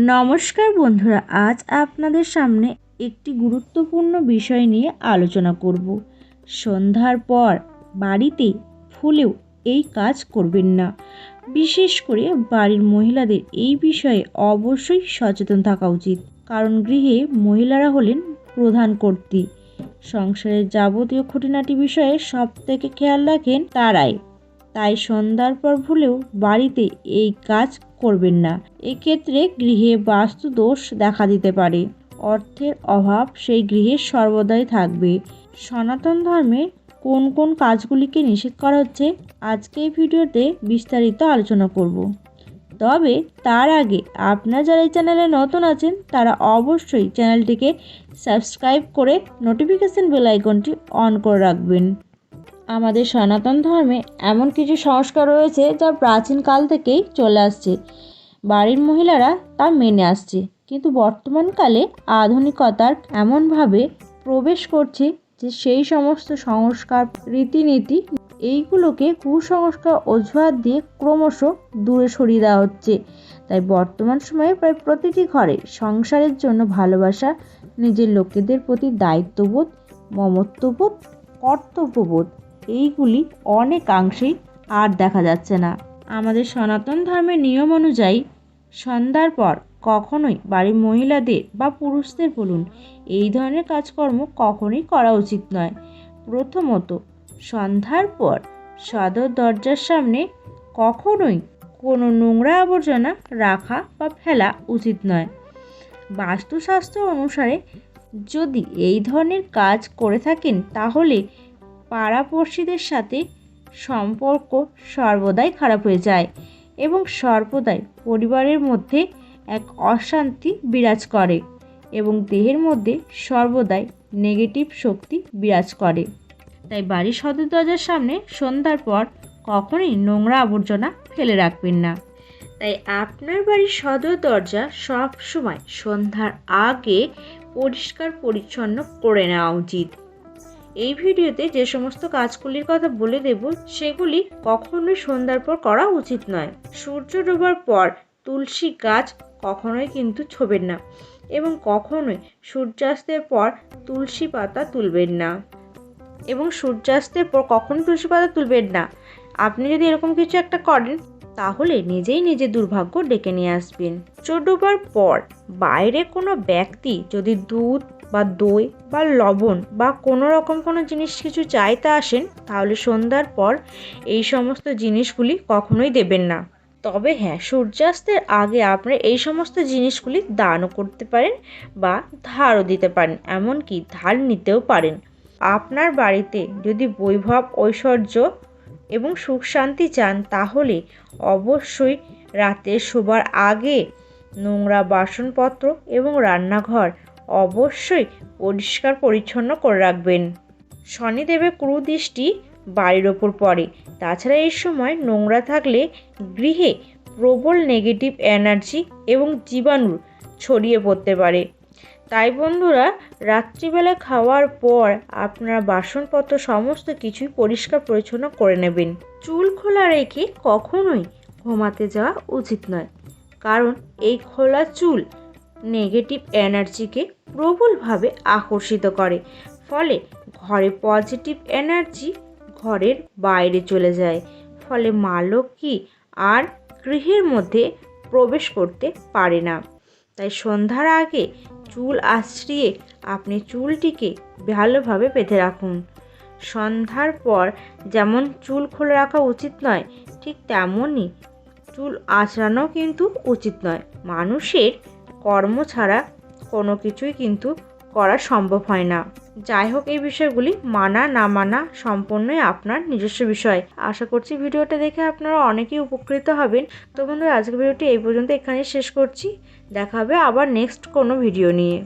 নমস্কার বন্ধুরা, আজ আপনাদের সামনে একটি গুরুত্বপূর্ণ বিষয় নিয়ে আলোচনা করব। সন্ধ্যার পর বাড়িতে ফুলেও এই কাজ করবেন না। বিশেষ করে বাড়ির মহিলাদের এই বিষয়ে অবশ্যই সচেতন থাকা উচিত। কারণ গৃহে মহিলারা হলেন প্রধান কর্ত্রী। সংসারের যাবতীয় খুঁটিনাটি বিষয়ে সব থেকে খেয়াল রাখেন তারাই। তাই সন্ধ্যার পর ভুলেও বাড়িতে এই কাজ করবেন না। এক্ষেত্রে গৃহে বাস্তু দোষ দেখা দিতে পারে। অর্থের অভাব সেই গৃহে সর্বদাই থাকবে। সনাতন ধর্মে কোন কোন কাজগুলিকে নিষেধ করা হচ্ছে আজকে এই ভিডিওতে বিস্তারিত আলোচনা করব। তবে তার আগে আপনারা যারা এই চ্যানেলে নতুন আছেন, তারা অবশ্যই চ্যানেলটিকে সাবস্ক্রাইব করে নোটিফিকেশান বেল আইকনটি অন করে রাখবেন। আমাদের সনাতন ধর্মে এমন কিছু সংস্কার রয়েছে যা প্রাচীনকাল থেকেই চলে আসছে। বাড়ির মহিলারা তা মেনে আসছে। কিন্তু বর্তমানকালে আধুনিকতার এমনভাবে প্রবেশ করছে যে সেই সমস্ত সংস্কার, রীতিনীতি, এইগুলোকে কুসংস্কার অজুহাত দিয়ে ক্রমশ দূরে সরিয়ে দেওয়া হচ্ছে। তাই বর্তমান সময়ে প্রায় প্রতিটি ঘরে সংসারের জন্য ভালোবাসা, নিজের লোকেদের প্রতি দায়িত্ববোধ, মমত্ববোধ, কর্তব্যবোধ এইগুলি অনেকাংশেই আর দেখা যাচ্ছে না। আমাদের সনাতন ধর্মের নিয়ম অনুযায়ী সন্ধ্যার পর কখনোই বাড়ির মহিলাদের বা পুরুষদের বলুন, এই ধরনের কাজকর্ম কখনোই করা উচিত নয়। প্রথমত, সন্ধ্যার পর সদর দরজার সামনে কখনোই কোনো নোংরা আবর্জনা রাখা বা ফেলা উচিত নয়। বাস্তুশাস্ত্র অনুসারে যদি এই ধরনের কাজ করে থাকেন, তাহলে পাড়াপড়শিদের সাথে সম্পর্ক সর্বদাই খারাপ হয়ে যায় এবং সর্বদাই পরিবারের মধ্যে এক অশান্তি বিরাজ করে এবং দেহের মধ্যে সর্বদাই নেগেটিভ শক্তি বিরাজ করে। তাই বাড়ির সদর দরজার সামনে সন্ধ্যার পর কখনোই নোংরা আবর্জনা ফেলে রাখবেন না। তাই আপনার বাড়ির সদর দরজা সব সময় সন্ধ্যার আগে পরিষ্কার পরিচ্ছন্ন করে নেওয়া উচিত। এই ভিডিওতে যে সমস্ত কাজগুলির কথা বলে দেব, সেগুলি কখনোই সন্ধ্যার পর করা উচিত নয়। সূর্য ডোবার পর তুলসী গাছ কখনোই কিন্তু ছোবেন না এবং কখনোই সূর্যাস্তের পর তুলসী পাতা তুলবেন না। এবং সূর্যাস্তের পর কখনো তুলসী পাতা তুলবেন না। আপনি যদি এরকম কিছু একটা করেন, তাহলে নিজেই নিজে দুর্ভাগ্য ডেকে নিয়ে আসবেন। সূর্য ডোবার পর বাইরে কোনো ব্যক্তি যদি দুধ বা দই বা লবণ বা কোনো রকম কোনো জিনিস কিছু চাইতে আসেন, তাহলে সন্ধ্যার পর এই সমস্ত জিনিসগুলি কখনোই দেবেন না। তবে হ্যাঁ সূর্যাস্তের আগে আপনারা এই সমস্ত জিনিসগুলি দানও করতে পারেন বা ধারও দিতে পারেন, এমনকি ধার নিতেও পারেন। আপনার বাড়িতে যদি বৈভব, ঐশ্বর্য এবং সুখ শান্তি চান, তাহলে অবশ্যই রাতে শোবার আগে নোংরা বাসনপত্র এবং রান্নাঘর অবশ্যই পরিষ্কার পরিচ্ছন্ন করে রাখবেন। শনিদেবের কুদৃষ্টি বাড়ির ওপর পড়ে। তাছাড়া এই সময় নোংরা থাকলে গৃহে প্রবল নেগেটিভ এনার্জি এবং জীবাণু ছড়িয়ে পড়তে পারে। তাই বন্ধুরা, রাত্রিবেলা খাওয়ার পর আপনারা বাসনপত্র সমস্ত কিছুই পরিষ্কার পরিচ্ছন্ন করে নেবেন। চুল খোলা রেখে কখনোই ঘুমাতে যাওয়া উচিত নয়। কারণ এই খোলা চুল নেগেটিভ এনার্জিকে প্রবলভাবে আকর্ষিত করে। ফলে ঘরে পজিটিভ এনার্জি ঘরের বাইরে চলে যায়। ফলে মা লক্ষ্মী আর গৃহের মধ্যে প্রবেশ করতে পারে না। তাই সন্ধ্যার আগে চুল আশ্রিয়ে আপনি চুলটিকে ভালোভাবে বেঁধে রাখুন। সন্ধ্যার পর যেমন চুল খুলে রাখা উচিত নয়, ঠিক তেমনই চুল আঁচড়ানো কিন্তু উচিত নয়। মানুষের কর্ম ছাড়া কোনো কিছুই কিন্তু করা সম্ভব হয় না। যাই হোক, এই বিষয়গুলি মানা না মানা সম্পূর্ণই আপনার নিজস্ব বিষয়। আশা করছি ভিডিওটা দেখে আপনারা অনেকেই উপকৃত হবেন। তো বন্ধুরা, আজকের ভিডিওটি এই পর্যন্ত এখানেই শেষ করছি। দেখা হবে আবার নেক্সট কোনো ভিডিও নিয়ে।